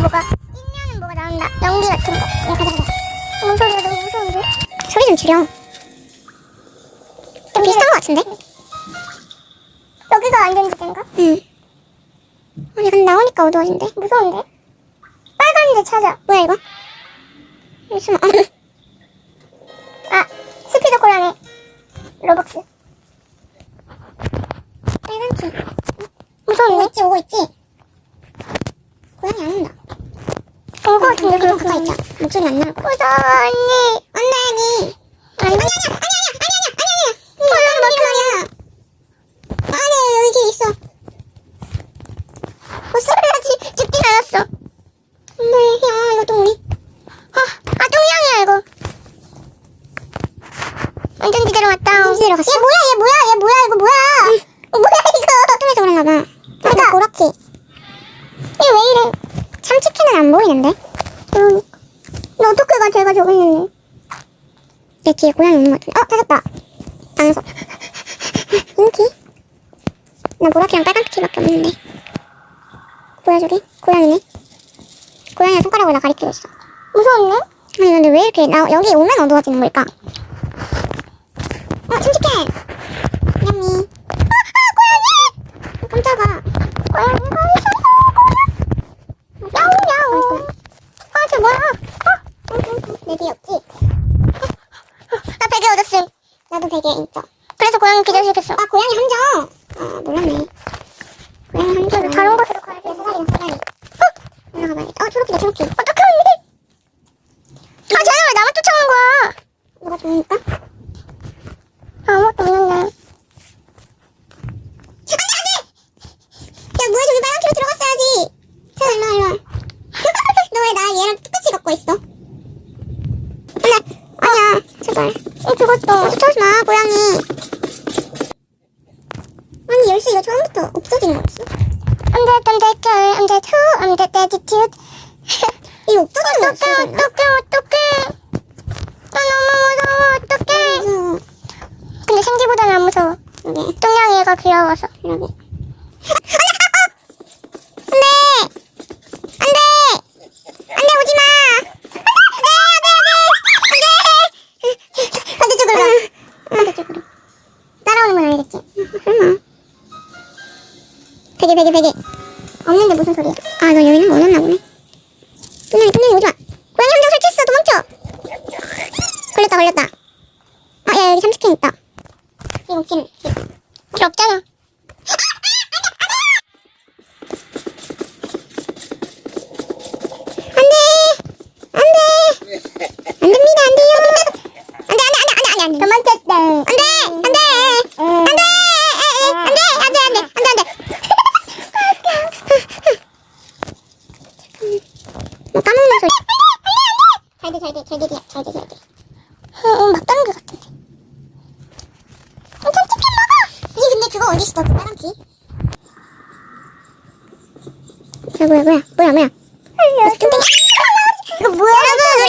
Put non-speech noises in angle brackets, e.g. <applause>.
뭐가 띵면은 뭐가 나온다. 연기 같은 거. 야 가자 가자. 어, 소리가 너무 무서운데? 소리 좀 줄여. 좀 비슷한 거 같은데? 여기가 안전지대인가? 응. 어, 약간 나오니까 어두워진대. 무서운데? 빨간데 찾아. 뭐야 이거? 무슨 아 스피드 고라니 로벅스. 빨간 키. 무서운데? 오고 있지 오고 있지. 고양이 안 온다. 어, 보고 듣는 그거 있죠. 목소리 안 나고. 고소 언니. 언니 아니. 아니 아니 아니 아니 아니 아니 아니. 이거 말이야. 안에 여기 있어. 어 소리야지 죽진 않았어. 근데 네, 형 이거 동이. 아 아동형이야 이거. 완전 기대로 왔다. 기대로 갔어. 얘 뭐야 얘 뭐야 얘 뭐야 이거 뭐야. 어 뭐야 이거. 뚱해서 그런가 봐. 참치캔은 안 보이는데? 그러니까. 너 어떻게 가? 제가 저기 있는데. 내 뒤에 고양이 있는 것 같은데. 어, 찾았다. 방석. <laughs> 인기? 나 보라키랑 빨간 키밖에 없는데. 뭐야, 저기? 고양이네. 고양이가 손가락으로 나 가리키고 있어. 무서웠네? 아니, 근데 왜 이렇게, 나, 여기 오면 어두워지는 걸까? 어, 참치캔! 냠미. 아, 아, 고양이! 어, 깜짝아. 고양이가 있어. 야옹야옹. 아, 쟤 뭐야? 어? 내 뒤에 없지? 나 베개 얻었음. 나도 베개 있어. 그래서 고양이 기절시켰어. 아, 고양이 함정. 아, 몰랐네. 고양이 함정. 다른 곳으로 가야 돼. 사다리랑 사다리. 어? 올라가 봐야겠다. 어, 초록이다, 초록이. 어떡해, 언니? 아, 쟤는 왜 나만 쫓아오는 거야? 누가 죽으니까? 아무것도 없는데. 야, 뭐야, 저기 빨간 키로 들어갔어야지. 자, 일로와, 일로와. <laughs> 너 왜 나 얘랑 똑같이 갖고 있어? 제발. 어, 죽었어. 쫓아오지 마, 고양이. 아니, 열쇠 이거 처음부터 없어진 거였어? I'm dead, I'm dead, girl. I'm dead, who? I'm dead, attitude. 이거 없어진 거였어? 어떡해, 어떡해, 어떡해. 나 너무 무서워, 어떡해. 무서워. 근데 생기보다는 안 무서워. 그러게. 똥냥이가 귀여워서. 그러게. 안 돼! 안 돼! 안 돼, 오지 마! 안 돼, 안 돼, 안 돼! 안 돼! 반대쪽으로 가. 반대쪽으로. 따라오는 건 알겠지? 설마. 베개, 베개, 베개. 없는데 무슨 소리야? 아, 너 여기는 못 왔나 보네. 분명히, 분명히 오지 마. 고양이 함정 설치했어, 도망쳐! 걸렸다, 걸렸다. 아, 야, 여기 참치캔 있다. 이거 길, 길. 길 없잖아. 잘 돼, 잘 돼, 잘 돼. 어, 맞다는 것 같은데. 어, 참치캔 먹어! 이 근데 그거 어디 있어? 그 빨간 키? 뭐야, 뭐야, 뭐야, 뭐야, 뭐야. 뚱땡이. 이거 뭐야? 여러분,